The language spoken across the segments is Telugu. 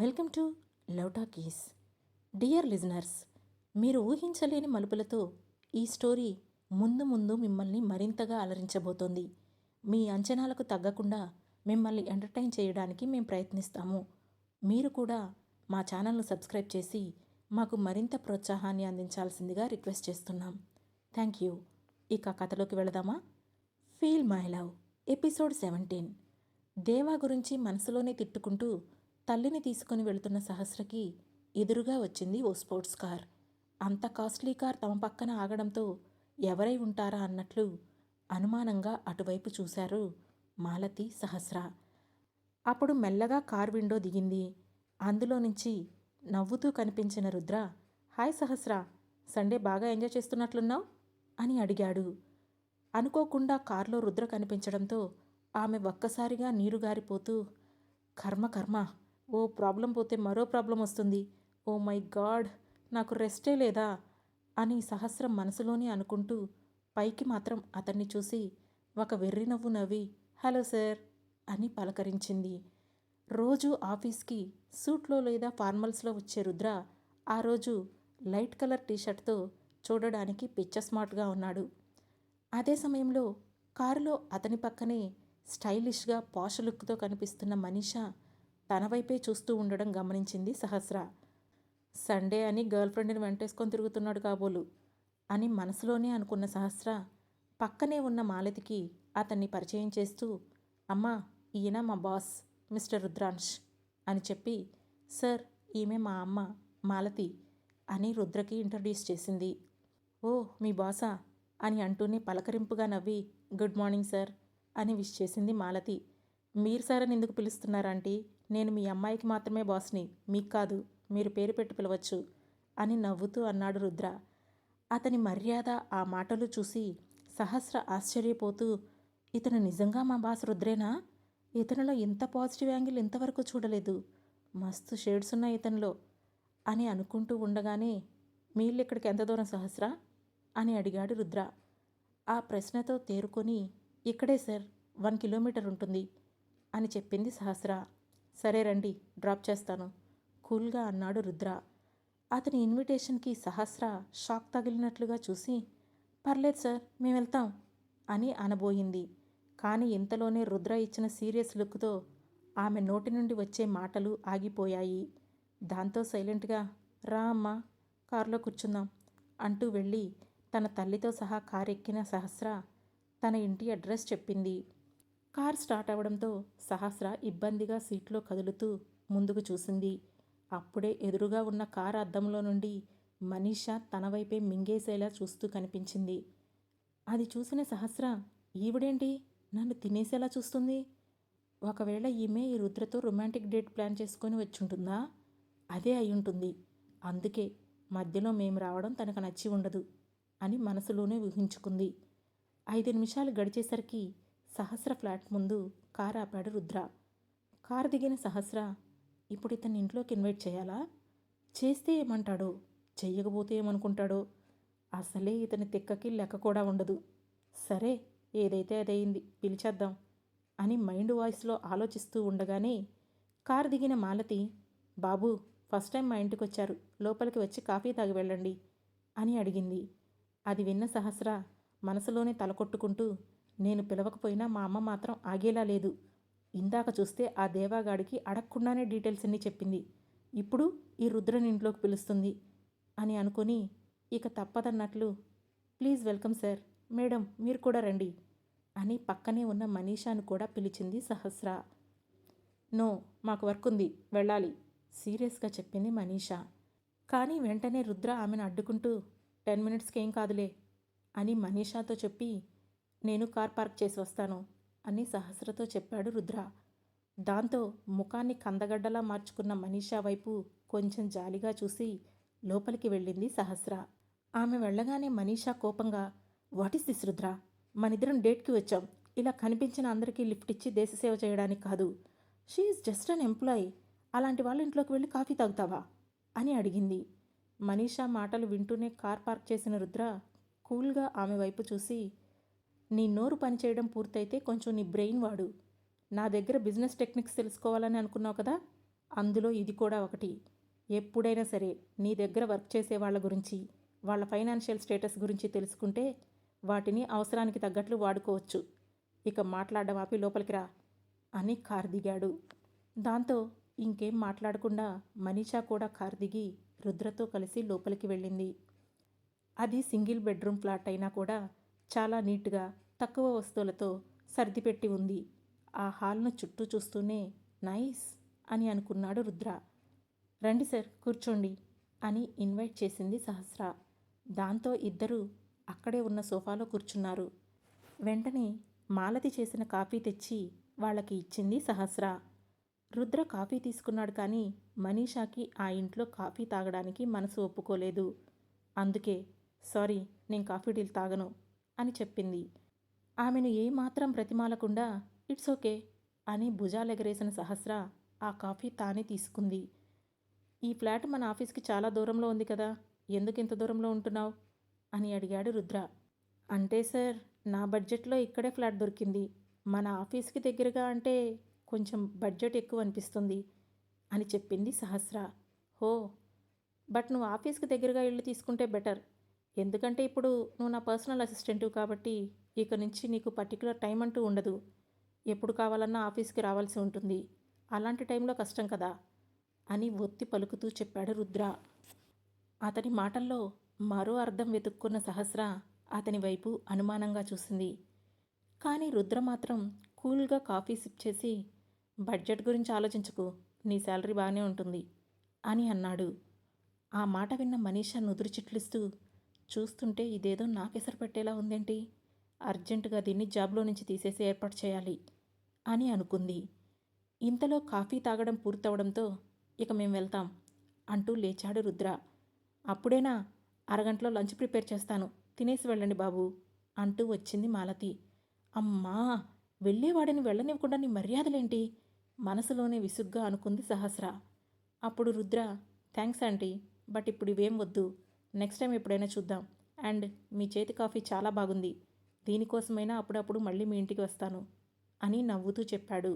Welcome to love talkies. Dear listeners మీరు ఊహించలేని మలుపులతో ఈ స్టోరీ ముందు ముందు మిమ్మల్ని మరింతగా అలరించబోతోంది. మీ అంచనాలకు తగ్గకుండా మిమ్మల్ని ఎంటర్టైన్ చేయడానికి మేము ప్రయత్నిస్తాము. మీరు కూడా మా ఛానల్ను సబ్స్క్రైబ్ చేసి మాకు మరింత ప్రోత్సాహాన్ని అందించాల్సిందిగా రిక్వెస్ట్ చేస్తున్నాం. Thank you. ఇక కథలోకి వెళదామా? Feel my love episode seventeen. Deva గురించి మనసులోనే తిట్టుకుంటూ తల్లిని తీసుకుని వెళుతున్న సహస్రకి ఎదురుగా వచ్చింది ఓ స్పోర్ట్స్ కార్. అంత కాస్ట్లీ కార్ తమ పక్కన ఆగడంతో ఎవరై ఉంటారా అన్నట్లు అనుమానంగా అటువైపు చూశారు మాలతి సహస్ర. అప్పుడు మెల్లగా కార్ విండో దిగింది. అందులో నుంచి నవ్వుతూ కనిపించిన రుద్ర హాయ్ సహస్ర సండే బాగా ఎంజాయ్ చేస్తున్నట్లున్నావు? అని అడిగాడు. అనుకోకుండా కారులో రుద్ర కనిపించడంతో ఆమె ఒక్కసారిగా నీరు గారిపోతూ కర్మ కర్మ ఓ ప్రాబ్లం పోతే మరో ప్రాబ్లం వస్తుంది. ఓ మై గాడ్ నాకు రెస్టే లేదా? అని సహస్రం మనసులోనే అనుకుంటూ పైకి మాత్రం అతన్ని చూసి ఒక వెర్రి నవ్వు నవ్వి హలో సార్ అని పలకరించింది. రోజు ఆఫీస్కి సూట్లో లేదా ఫార్మల్స్లో వచ్చే రుద్ర ఆ రోజు లైట్ కలర్ టీషర్ట్తో చూడడానికి పిచ్చ స్మార్ట్గా ఉన్నాడు. అదే సమయంలో కారులో అతని పక్కనే స్టైలిష్గా పాష్ లుక్తో కనిపిస్తున్న మనీషా తన వైపే చూస్తూ ఉండడం గమనించింది సహస్ర. సండే అని గర్ల్ ఫ్రెండ్ని వెంటేసుకొని తిరుగుతున్నాడు కాబోలు అని మనసులోనే అనుకున్న సహస్ర పక్కనే ఉన్న మాలతికి అతన్ని పరిచయం చేస్తూ అమ్మా ఈయన మా బాస్ మిస్టర్ రుద్రాంష్ అని చెప్పి సార్ ఈమె మా అమ్మ మాలతి అని రుద్రకి ఇంట్రడ్యూస్ చేసింది. ఓ మీ బాసా అని అంటూనే పలకరింపుగా నవ్వి గుడ్ మార్నింగ్ సార్ అని విష్ చేసింది మాలతి. మీరు సార్ అని ఎందుకు పిలుస్తున్నారంటీ నేను మీ అమ్మాయికి మాత్రమే బాస్ని మీకు కాదు మీరు పేరు పెట్టి పిలవచ్చు అని నవ్వుతూ అన్నాడు రుద్ర. అతని మర్యాద ఆ మాటలు చూసి సహస్ర ఆశ్చర్యపోతూ ఇతను నిజంగా మా బాస్ రుద్రేనా? ఇతనిలో ఇంత పాజిటివ్ యాంగిల్ ఇంతవరకు చూడలేదు. మస్తు షేడ్స్ ఉన్నాయి ఇతనిలో అని అనుకుంటూ ఉండగానే మీళ్ళు ఇక్కడికి ఎంత దూరం సహస్ర? అని అడిగాడు రుద్ర. ఆ ప్రశ్నతో తేరుకొని ఇక్కడే సార్ వన్ కిలోమీటర్ ఉంటుంది అని చెప్పింది సహస్ర. సరే రండి డ్రాప్ చేస్తాను. కూల్గా అన్నాడు రుద్ర. అతని ఇన్విటేషన్కి సహస్ర షాక్ తగిలినట్లుగా చూసి పర్లేదు సార్ మేము వెళ్తాం అని అనబోయింది. కానీ ఇంతలోనే రుద్ర ఇచ్చిన సీరియస్ లుక్తో ఆమె నోటి నుండి వచ్చే మాటలు ఆగిపోయాయి. దాంతో సైలెంట్గా రా అమ్మా కారులో కూర్చుందాం అంటూ వెళ్ళి తన తల్లితో సహా కారు ఎక్కిన సహస్ర తన ఇంటి అడ్రస్ చెప్పింది. కార్ స్టార్ట్ అవ్వడంతో సహస్ర ఇబ్బందిగా సీట్లో కదులుతూ ముందుకు చూసింది. అప్పుడే ఎదురుగా ఉన్న కారు అద్దంలో నుండి మనీషా తన వైపే మింగేసేలా చూస్తూ కనిపించింది. అది చూసిన సహస్ర ఈవిడేంటి? నన్ను తినేసేలా చూస్తుంది? ఒకవేళ ఈమె ఈ రుద్రతో రొమాంటిక్ డేట్ ప్లాన్ చేసుకొని వచ్చుంటుందా? అదే అయి ఉంటుంది అందుకే మధ్యలో మేము రావడం తనకు నచ్చి ఉండదు అని మనసులోనే ఊహించుకుంది. ఐదు నిమిషాలు గడిచేసరికి సహస్ర ఫ్లాట్ ముందు కారు ఆపాడు రుద్ర. కారు దిగిన సహస్ర ఇప్పుడు ఇతన్ని ఇంట్లోకి ఇన్వైట్ చేయాలా? చేస్తే ఏమంటాడో? చెయ్యకపోతే ఏమనుకుంటాడో? అసలే ఇతని తిక్కకి లెక్క కూడా ఉండదు. సరే ఏదైతే అదయింది పిలిచేద్దాం అని మైండ్ వాయిస్లో ఆలోచిస్తూ ఉండగానే కారు దిగిన మాలతి బాబు ఫస్ట్ టైం మా ఇంటికి వచ్చారు లోపలికి వచ్చి కాఫీ తాగి వెళ్ళండి అని అడిగింది. అది విన్న సహస్ర మనసులోనే తలకొట్టుకుంటూ నేను పిలవకపోయినా మా అమ్మ మాత్రం ఆగేలా లేదు. ఇందాక చూస్తే ఆ దేవాగాడికి అడగకుండానే డీటెయిల్స్ అన్నీ చెప్పింది. ఇప్పుడు ఈ రుద్రని ఇంట్లోకి పిలుస్తుంది అని అనుకుని ఇక తప్పదన్నట్లు ప్లీజ్ వెల్కమ్ సార్ మేడం మీరు కూడా రండి అని పక్కనే ఉన్న మనీషాను కూడా పిలిచింది సహస్ర. నో మాకు వర్క్ ఉంది వెళ్ళాలి సీరియస్గా చెప్పింది మనీషా. కానీ వెంటనే రుద్ర ఆమెను అడ్డుకుంటూ టెన్ మినిట్స్కి ఏం కాదులే అని మనీషాతో చెప్పి నేను కార్ పార్క్ చేసి వస్తాను అని సహస్రతో చెప్పాడు రుద్ర. దాంతో ముఖాన్ని కందగడ్డలా మార్చుకున్న మనీషా వైపు కొంచెం జాలిగా చూసి లోపలికి వెళ్ళింది సహస్ర. ఆమె వెళ్ళగానే మనీషా కోపంగా వాట్ ఇస్ దిస్ రుద్ర? మనిద్దరం డేట్కి వచ్చాం. ఇలా కనిపించిన అందరికీ లిఫ్ట్ ఇచ్చి దేశసేవ చేయడానికి కాదు. షీఈస్ జస్ట్ అన్ ఎంప్లాయీ అలాంటి వాళ్ళ ఇంట్లోకి వెళ్ళి కాఫీ తాగుతావా? అని అడిగింది. మనీషా మాటలు వింటూనే కార్ పార్క్ చేసిన రుద్ర కూల్గా ఆమె వైపు చూసి నీ నోరు పనిచేయడం పూర్తయితే కొంచెం నీ బ్రెయిన్ వాడు. నా దగ్గర బిజినెస్ టెక్నిక్స్ తెలుసుకోవాలని అనుకున్నావు కదా? అందులో ఇది కూడా ఒకటి. ఎప్పుడైనా సరే నీ దగ్గర వర్క్ చేసే వాళ్ళ గురించి వాళ్ళ ఫైనాన్షియల్ స్టేటస్ గురించి తెలుసుకుంటే వాటిని అవసరానికి తగ్గట్లు వాడుకోవచ్చు. ఇక మాట్లాడడం ఆపి లోపలికి రా అని కారు దిగాడు. దాంతో ఇంకేం మాట్లాడకుండా మనీషా కూడా కారు దిగి రుద్రతో కలిసి లోపలికి వెళ్ళింది. అది సింగిల్ బెడ్రూమ్ ఫ్లాట్ అయినా కూడా చాలా నీట్గా తక్కువ వస్తువులతో సర్దిపెట్టి ఉంది. ఆ హాల్ను చుట్టూ చూస్తూనే నైస్ అని అనుకున్నాడు రుద్ర. రండి సార్ కూర్చోండి అని ఇన్వైట్ చేసింది సహస్ర. దాంతో ఇద్దరూ అక్కడే ఉన్న సోఫాలో కూర్చున్నారు. వెంటనే మాలతి చేసిన కాఫీ తెచ్చి వాళ్ళకి ఇచ్చింది సహస్ర. రుద్ర కాఫీ తీసుకున్నాడు కానీ మనీషాకి ఆ ఇంట్లో కాఫీ తాగడానికి మనసు ఒప్పుకోలేదు. అందుకే సారీ నేను కాఫీ డీల్ తాగను. అని చెప్పింది. ఆమెను ఏమాత్రం ప్రతిమాలకుండా ఇట్స్ ఓకే అని భుజాలెగరేసిన సహస్ర ఆ కాఫీ తానే తీసుకుంది. ఈ ఫ్లాట్ మన ఆఫీస్కి చాలా దూరంలో ఉంది కదా ఎందుకు ఇంత దూరంలో ఉంటున్నావు? అని అడిగాడు రుద్ర. అంటే సార్ నా బడ్జెట్లో ఇక్కడే ఫ్లాట్ దొరికింది. మన ఆఫీస్కి దగ్గరగా అంటే కొంచెం బడ్జెట్ ఎక్కువ అనిపిస్తుంది అని చెప్పింది సహస్ర. హో బట్ నువ్వు ఆఫీస్కి దగ్గరగా ఇల్లు తీసుకుంటే బెటర్. ఎందుకంటే ఇప్పుడు నువ్వు నా పర్సనల్ అసిస్టెంట్ కాబట్టి ఇక నుంచి నీకు పర్టికులర్ టైం అంటూ ఉండదు. ఎప్పుడు కావాలన్నా ఆఫీస్కి రావాల్సి ఉంటుంది. అలాంటి టైంలో కష్టం కదా? అని ఒత్తి పలుకుతూ చెప్పాడు రుద్ర. అతని మాటల్లో మరో అర్థం వెతుక్కున్న సహస్ర అతని వైపు అనుమానంగా చూసింది. కానీ రుద్ర మాత్రం కూల్గా కాఫీ సిప్ చేసి బడ్జెట్ గురించి ఆలోచించకు నీ శాలరీ బాగానే ఉంటుంది అని అన్నాడు. ఆ మాట విన్న మనీషా నుదురు చిట్లిస్తూ చూస్తుంటే ఇదేదో నాకెసరు పెట్టేలా ఉందేంటి? అర్జెంటుగా దీన్ని జాబ్లో నుంచి తీసేసి ఏర్పాటు చేయాలి అని అనుకుంది. ఇంతలో కాఫీ తాగడం పూర్తవడంతో ఇక మేము వెళ్తాం అంటూ లేచాడు రుద్ర. అప్పుడేనా? అరగంటలో లంచ్ ప్రిపేర్ చేస్తాను. తినేసి వెళ్ళండి బాబు అంటూ వచ్చింది మాలతి. అమ్మా! వెళ్ళేవాడిని వెళ్ళనివ్వకుండా నీ మర్యాదలేంటి? మనసులోనే విసుగ్గా అనుకుంది సహస్ర. అప్పుడు రుద్ర థ్యాంక్స్ ఆంటీ బట్ ఇప్పుడు ఇవేం వద్దు. నెక్స్ట్ టైం ఎప్పుడైనా చూద్దాం. అండ్ మీ చేతి కాఫీ చాలా బాగుంది. దీనికోసమైనా అప్పుడప్పుడు మళ్ళీ మీ ఇంటికి వస్తాను అని నవ్వుతూ చెప్పాడు.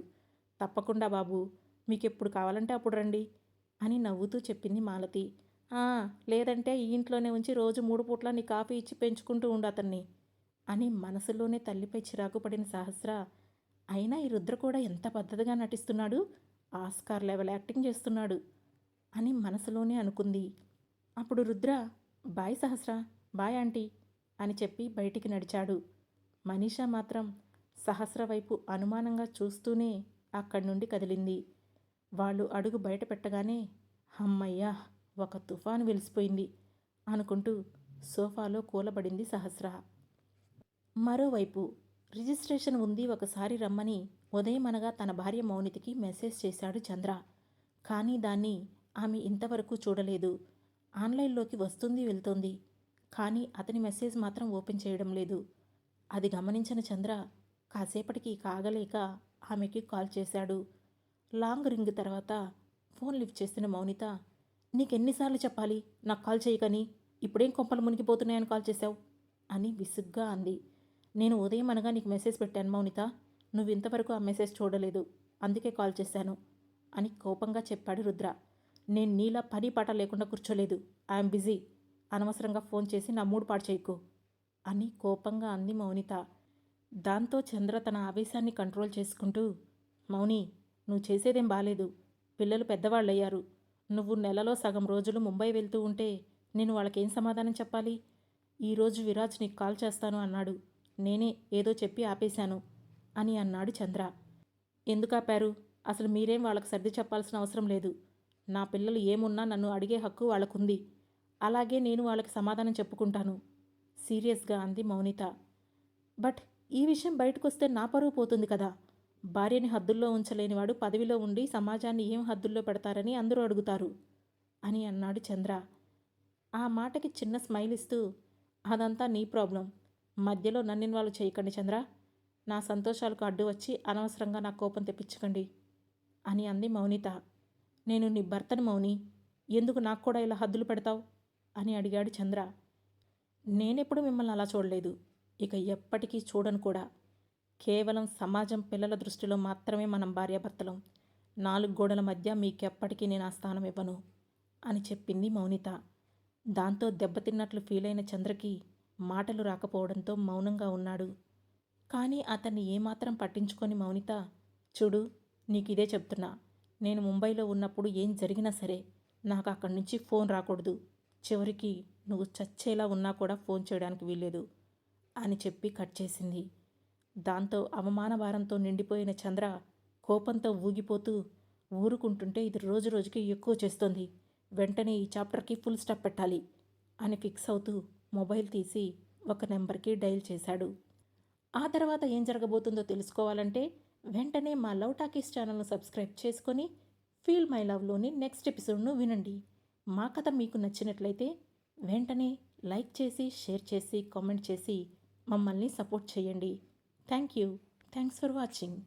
తప్పకుండా బాబు మీకు ఎప్పుడు కావాలంటే అప్పుడు రండి అని నవ్వుతూ చెప్పింది మాలతి. లేదంటే ఈ ఇంట్లోనే ఉంచి రోజు మూడు పూట్ల నీ కాఫీ ఇచ్చి పెంచుకుంటూ ఉండు అతన్ని అని మనసులోనే తల్లిపై చిరాకు పడిన సహస్ర. అయినా ఈ రుద్ర కూడా ఎంత పద్ధతిగా నటిస్తున్నాడు? ఆస్కార్ లెవెల్ యాక్టింగ్ చేస్తున్నాడు అని మనసులోనే అనుకుంది. అప్పుడు Rudra bye Sahasra bye aunty అని చెప్పి బయటికి నడిచాడు. మనీషా మాత్రం సహస్ర వైపు అనుమానంగా చూస్తూనే అక్కడి నుండి కదిలింది. వాళ్ళు అడుగు బయట పెట్టగానే హమ్మయ్యా ఒక తుఫాను వెలిసిపోయింది అనుకుంటూ సోఫాలో కూలబడింది సహస్ర. మరోవైపు రిజిస్ట్రేషన్ ఉంది ఒకసారి రమ్మని ఉదయం అనగా తన భార్య మౌనితికి మెసేజ్ చేశాడు చంద్ర. కానీ దాన్ని ఆమె ఇంతవరకు చూడలేదు. ఆన్లైన్లోకి వస్తుంది వెళ్తుంది. కానీ అతని మెసేజ్ మాత్రం ఓపెన్ చేయడం లేదు. అది గమనించిన చంద్ర కాసేపటికి కాగలేక ఆమెకి కాల్ చేశాడు. లాంగ్ రింగ్ తర్వాత ఫోన్ లిఫ్ట్ చేసిన మౌనిత నీకెన్నిసార్లు చెప్పాలి నాకు కాల్ చేయకని ఇప్పుడేం కొంపలు మునిగిపోతున్నాయని కాల్ చేశావు? అని విసుగ్గా అంది. నేను ఉదయం అనగా నీకు మెసేజ్ పెట్టాను మౌనిత నువ్వు ఇంతవరకు ఆ మెసేజ్ చూడలేదు అందుకే కాల్ చేశాను అని కోపంగా చెప్పాడు రుద్ర. నేను నీలా పని పాట లేకుండా కూర్చోలేదు. I'm busy. అనవసరంగా ఫోన్ చేసి నా మూడు పాటు చేయకు అని కోపంగా అంది మౌనిత. దాంతో చంద్ర తన ఆవేశాన్ని కంట్రోల్ చేసుకుంటూ మౌని నువ్వు చేసేదేం బాలేదు. పిల్లలు పెద్దవాళ్ళయ్యారు. నువ్వు నెలలో సగం రోజులు ముంబై వెళ్తూ ఉంటే నేను వాళ్ళకేం సమాధానం చెప్పాలి? ఈరోజు విరాజ్ నీకు కాల్ చేస్తాను అన్నాడు. నేనే ఏదో చెప్పి ఆపేశాను అని అన్నాడు చంద్ర. ఎందుకు ఆపారు? అసలు మీరేం వాళ్ళకి సర్ది చెప్పాల్సిన అవసరం లేదు. నా పిల్లలు ఏమున్నా నన్ను అడిగే హక్కు వాళ్ళకుంది. అలాగే నేను వాళ్ళకి సమాధానం చెప్పుకుంటాను. సీరియస్గా అంది మౌనిత. బట్ ఈ విషయం బయటకొస్తే నా పరువు పోతుంది కదా. భార్యని హద్దుల్లో ఉంచలేనివాడు పదవిలో ఉండి సమాజాన్ని ఏం హద్దుల్లో పెడతారని అందరూ అడుగుతారు అని అన్నాడు చంద్ర. ఆ మాటకి చిన్న స్మైల్ ఇస్తూ అదంతా నీ ప్రాబ్లం. మధ్యలో నన్ను ఇన్వాల్వ్ చేయకండి చంద్ర. నా సంతోషాలకు అడ్డు వచ్చి అనవసరంగా నా కోపం తెప్పించకండి అని అంది మౌనిత. నేను నీ భర్తను మౌని. ఎందుకు నాకు కూడా ఇలా హద్దులు పెడతావు? అని అడిగాడు చంద్ర. నేనెప్పుడు మిమ్మల్ని అలా చూడలేదు. ఇక ఎప్పటికీ చూడను కూడా. కేవలం సమాజం పిల్లల దృష్టిలో మాత్రమే మనం భార్యాభర్తలం. నాలుగు గోడల మధ్య మీకెప్పటికీ నేను ఆ స్థానం ఇవ్వను అని చెప్పింది మౌనిత. దాంతో దెబ్బతిన్నట్లు ఫీల్ అయిన చంద్రకి మాటలు రాకపోవడంతో మౌనంగా ఉన్నాడు. కానీ అతన్ని ఏమాత్రం పట్టించుకొని మౌనిత చూడు నీకు ఇదే చెప్తున్నా. నేను ముంబైలో ఉన్నప్పుడు ఏం జరిగినా సరే నాకు అక్కడి నుంచి ఫోన్ రాకూడదు. చివరికి నువ్వు చచ్చేలా ఉన్నా కూడా ఫోన్ చేయడానికి వీల్లేదు అని చెప్పి కట్ చేసింది. దాంతో అవమాన భారంతో నిండిపోయిన చంద్ర కోపంతో ఊగిపోతూ ఊరుకుంటుంటే ఇది రోజు రోజుకి ఎక్కువ చేస్తోంది. వెంటనే ఈ చాప్టర్కి ఫుల్ స్టాప్ పెట్టాలి అని ఫిక్స్ అవుతూ మొబైల్ తీసి ఒక నెంబర్కి డయల్ చేశాడు. ఆ తర్వాత ఏం జరగబోతుందో తెలుసుకోవాలంటే వెంటనే మా లవ్ టాకీస్ ఛానల్ను సబ్స్క్రైబ్ చేసుకొని ఫీల్ మై లవ్లోని నెక్స్ట్ ఎపిసోడ్ను వినండి. మా కథ మీకు నచ్చినట్లయితే వెంటనే లైక్ చేసి షేర్ చేసి కామెంట్ చేసి మమ్మల్ని సపోర్ట్ చేయండి. Thank you. Thanks for watching.